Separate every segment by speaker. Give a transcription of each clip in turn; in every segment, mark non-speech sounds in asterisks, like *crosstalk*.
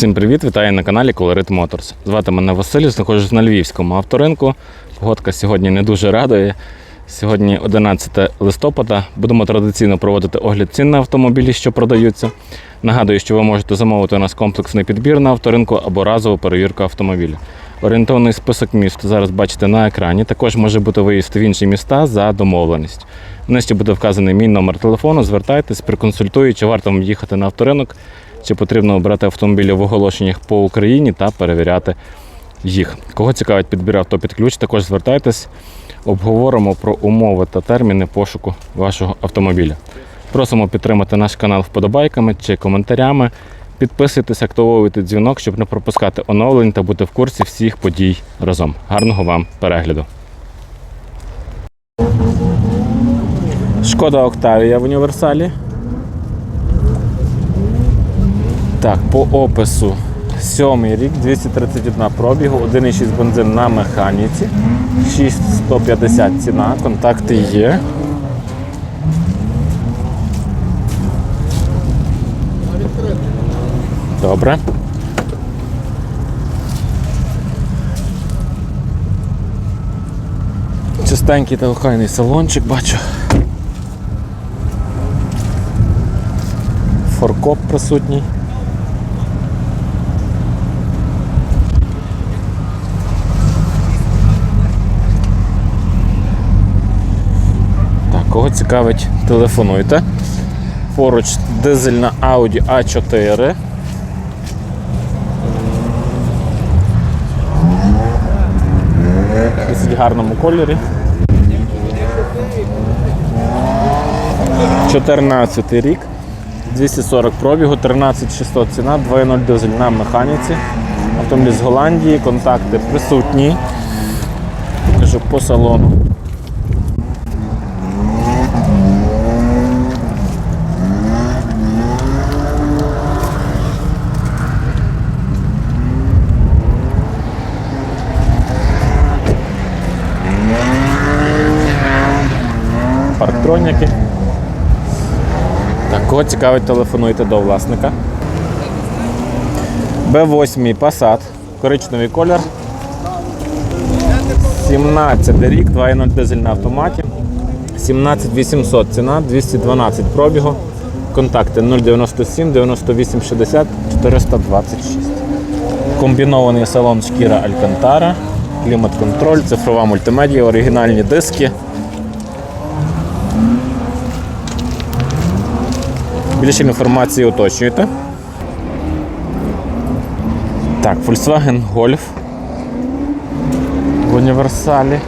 Speaker 1: Всім привіт, вітаю на каналі Colorit Motors. Звати мене Василь, знаходжусь на Львівському авторинку. Погодка сьогодні не дуже радує. Сьогодні 11 листопада. Будемо традиційно проводити огляд цін на автомобілі, що продаються. Нагадую, що ви можете замовити у нас комплексний підбір на авторинку або разову перевірку автомобіля. Орієнтовний список міст зараз бачите на екрані. Також може бути виїзд в інші міста за домовленість. Внизу буде вказаний мій номер телефону. Звертайтесь, проконсультую, чи варто вам їхати на авторинок, чи потрібно обрати автомобілі в оголошеннях по Україні та перевіряти їх. Кого цікавить підбір авто під ключ, також звертайтесь, обговоримо про умови та терміни пошуку вашого автомобіля. Просимо підтримати наш канал вподобайками чи коментарями. Підписуйтесь, активовуйте дзвінок, щоб не пропускати оновлень та бути в курсі всіх подій разом. Гарного вам перегляду! Шкода Октавія в універсалі. Так, по опису. Сьомий рік, 231 пробігу, 1,6 бензин на механіці, 6150 ціна, контакти є. Добре. Чистенький та охайний салончик бачу. Форкоп присутній. Кого цікавить, телефонуйте. Поруч дизельна Audi A4. В досить гарному кольорі. 14 рік, 240 пробігу, 13600 ціна, 2.0 дизель на механіці. Автомобіль з Голландії, контакти присутні. Покажу по салону. Парктроніки. Так, цікавить, телефонуйте до власника. Б8 Passat, коричневий колір. 17 рік, 2.0 дизель на автоматі. 17800 ціна, 212 пробігу. Контакти 097 98 60 426. Комбінований салон шкіра Алькантара, клімат-контроль, цифрова мультимедія, оригінальні диски. Більше інформації уточнюйте. Так, Volkswagen Golf в універсалі.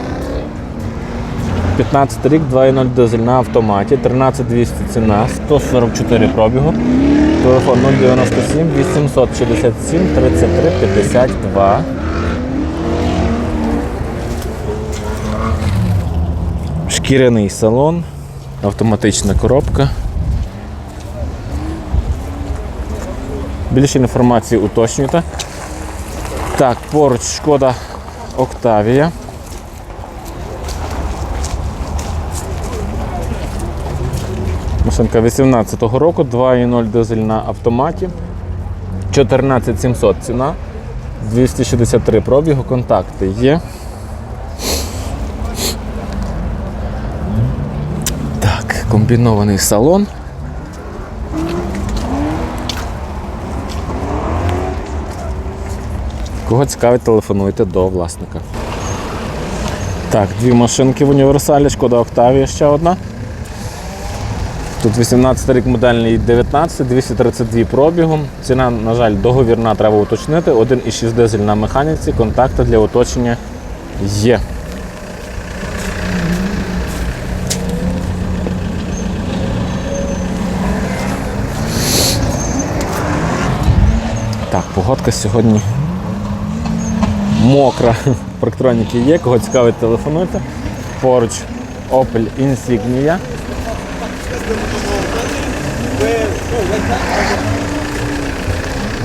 Speaker 1: 15 рік, 2.0 дизель на автоматі, 13200 ціна, 144 пробігу. Телефон 097 867 33 52. Шкіряний салон, автоматична коробка. Більше інформації уточнюйте. Так, поруч шкода Октавія. Машинка 18-го року, 2.0 дизель на автоматі. 14700 ціна, 263 пробігу, контакти є. Так, комбінований салон. Кого цікавить, телефонуйте до власника. Так, дві машинки в універсалі, шкода Октавія ще одна. Тут 18 рік модельний 19, 232 пробігом. Ціна, на жаль, договірна, треба уточнити. 1,6 дизель на механіці, контакти для уточнення є. Так, погодка сьогодні мокра. *laughs* Парктроніки є, кого цікавить, телефонуйте. Поруч Opel Insignia.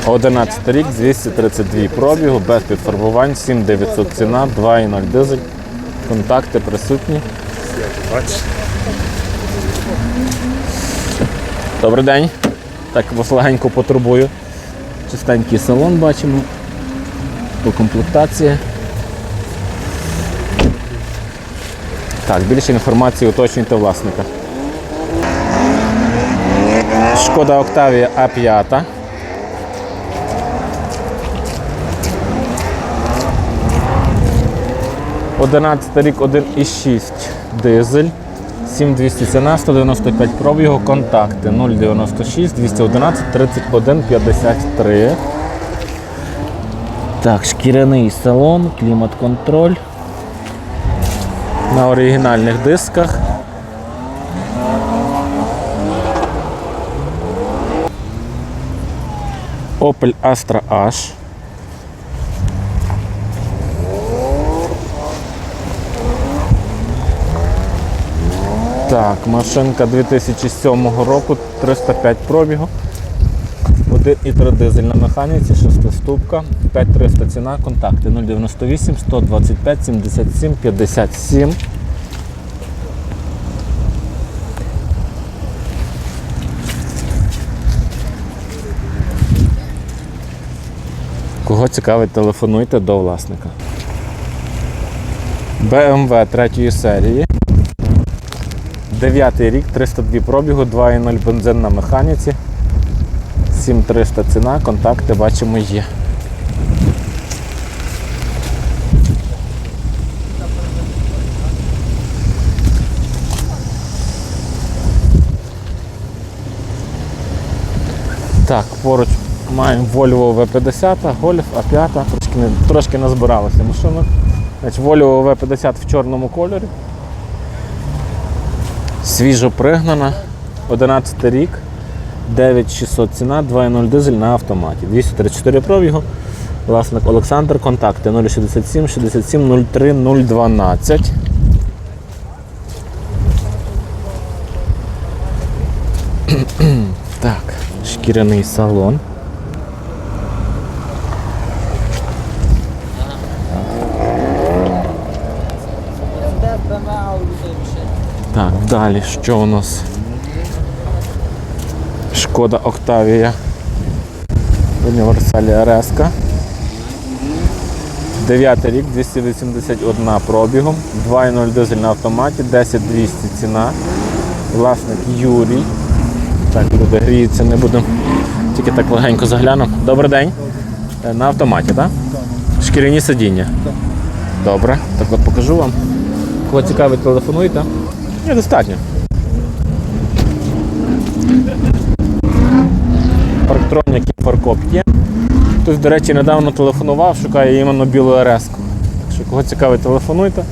Speaker 1: Одинадцятий рік, 232 пробігу, без підфарбувань, 7900 ціна, 2,0 дизель. Контакти присутні. Добрий день. Так вас потурбую. Чистенький салон бачимо. По комплектації. Так, більше інформації уточнюйте власника. Шкода Октавія А5. Одинадцятий рік 1,6 дизель. 7200 ціна, 195 пробігу, контакти 096 211 31 53. Так, шкіряний салон, клімат-контроль. На оригінальних дисках. Opel Astra H. Так, машинка 2007 року, 305 пробігу. 1,3 дизель на механіці, 6-ступка, 5300 ціна, контакти 098 125 77 57. Кого цікавить, телефонуйте до власника. BMW 3 серії. Дев'ятий рік, 302 пробігу, 2,0 бензин на механіці. 7300 ціна, контакти бачимо є. Так, поруч маємо Volvo V50, Golf A5, трошки, трошки назбиралося машинок. Значить, Volvo V50 в чорному кольорі. Свіжо пригнана, 11 рік, 9600 ціна, 2.0 дизель на автоматі. 234 пробігу. Власник Олександр, контакти 067 67 03 012. Так, шкіряний салон. Так, далі що у нас? Шкода Октавія. Універсалі РС. 9 рік, 281 пробігом, 2.0 дизель на автоматі, 10200 ціна. Власник Юрій. Так, люди гріються, не будемо. Тільки так легенько заглянемо. Добрий день. Е, На автоматі, так? Шкіряні сидіння. Добре, так от покажу вам. Кого цікавить, телефонуйте. Ні, достатньо. Парктронік і фаркоп є. Хтось, до речі, недавно телефонував, шукає іменно білу РС. Так що кого цікавить, телефонуйте.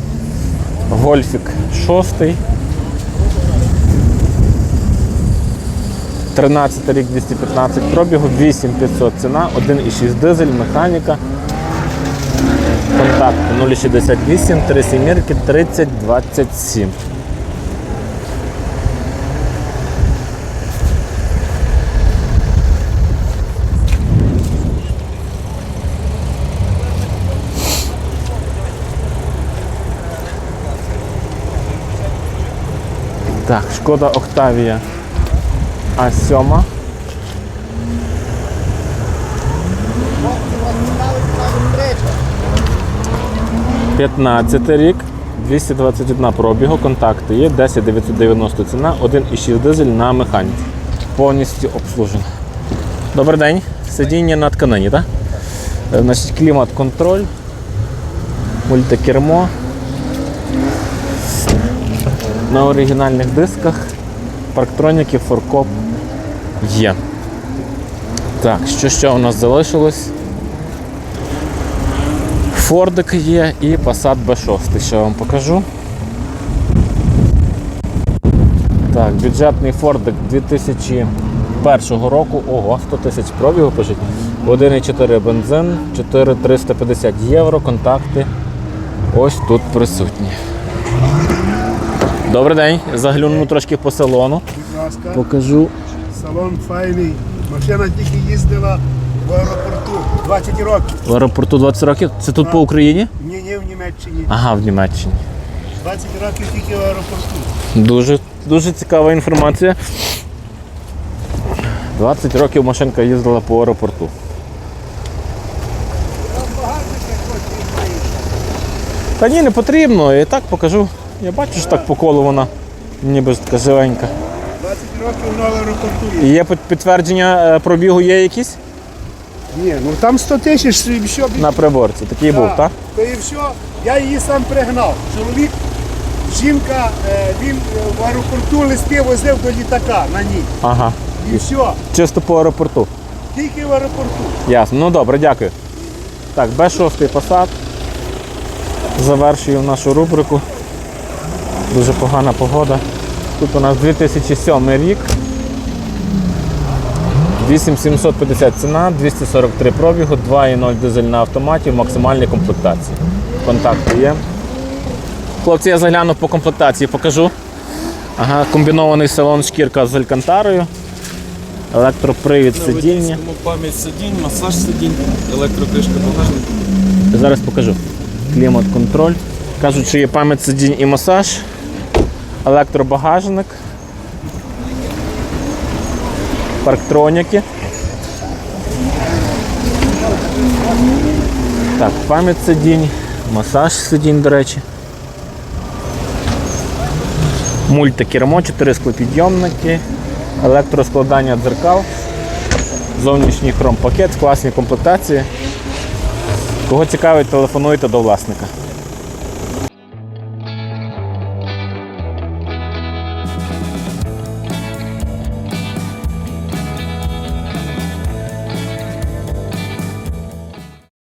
Speaker 1: Гольфік 6. 13 рік 215 пробігу, 8500 ціна, 1,6 дизель, механіка. Контакт 068 3 сімірки 30 Так, шкода Октавія А7. П'ятнадцятий рік, 221 пробігу, контакти є, 10 990 ціна, 1,6 дизель на механіці. Повністю обслужено. Добрий день. Сидіння на тканині, так? Е, Значить, клімат-контроль, мультикермо. На оригінальних дисках, парктроніки, форкоп є. Так, що ще у нас залишилось? Фордик є і Passat B6, що я вам покажу. Так, бюджетний Фордик 2001 року, ого, 100 тисяч пробігу пишуть. 1,4 бензин, 4350 євро, контакти ось тут присутні. Добрий день. Загляну е, трошки по салону.
Speaker 2: Будь ласка.
Speaker 1: Покажу.
Speaker 2: Салон файний. Машина тільки їздила в аеропорту 20 років.
Speaker 1: В аеропорту 20 років? Це тут а, по Україні?
Speaker 2: Ні, ні, в Німеччині.
Speaker 1: Ага, в Німеччині.
Speaker 2: 20 років тільки в аеропорту.
Speaker 1: Дуже, дуже цікава інформація. 20 років машинка їздила по аеропорту. Та ні, не потрібно, я і так покажу. Я бачу, що так по колу вона ніби така живенька.
Speaker 2: 20 років на аеропорту
Speaker 1: І
Speaker 2: є.
Speaker 1: є під- підтвердження е, пробігу є якісь
Speaker 2: Ні, ну там 100 тисяч і все.
Speaker 1: на приборці. Такий був, так?
Speaker 2: То і все. Я її сам пригнав. Чоловік, жінка, е, він е, в аеропорту листи возив до літака на ній.
Speaker 1: Ага.
Speaker 2: І все.
Speaker 1: Чисто по аеропорту.
Speaker 2: Тільки в аеропорту.
Speaker 1: Ясно. Ну добре, дякую. Так, Б6 посад. Завершую нашу рубрику. Дуже погана погода. Тут у нас 2007 рік. 8750 ціна, 243 пробігу, 2,0 дизель на автоматі в максимальній комплектації. Контакти є. Хлопці, я загляну по комплектації, покажу. Ага, комбінований салон шкірка з алькантарою. Електропривід сидіння.
Speaker 3: Пам'ять сидінь, масаж сидінь, електрокришка багажника.
Speaker 1: Зараз покажу. Клімат-контроль. Кажуть, що є пам'ять сидінь і масаж, електробагажник, парктроніки. Так, пам'ять сидінь, масаж сидінь, до речі. Мультикермо, 4 склопідйомники, електроскладання дзеркал, зовнішній хром-пакет, класні комплектації. Кого цікавить, телефонуйте до власника.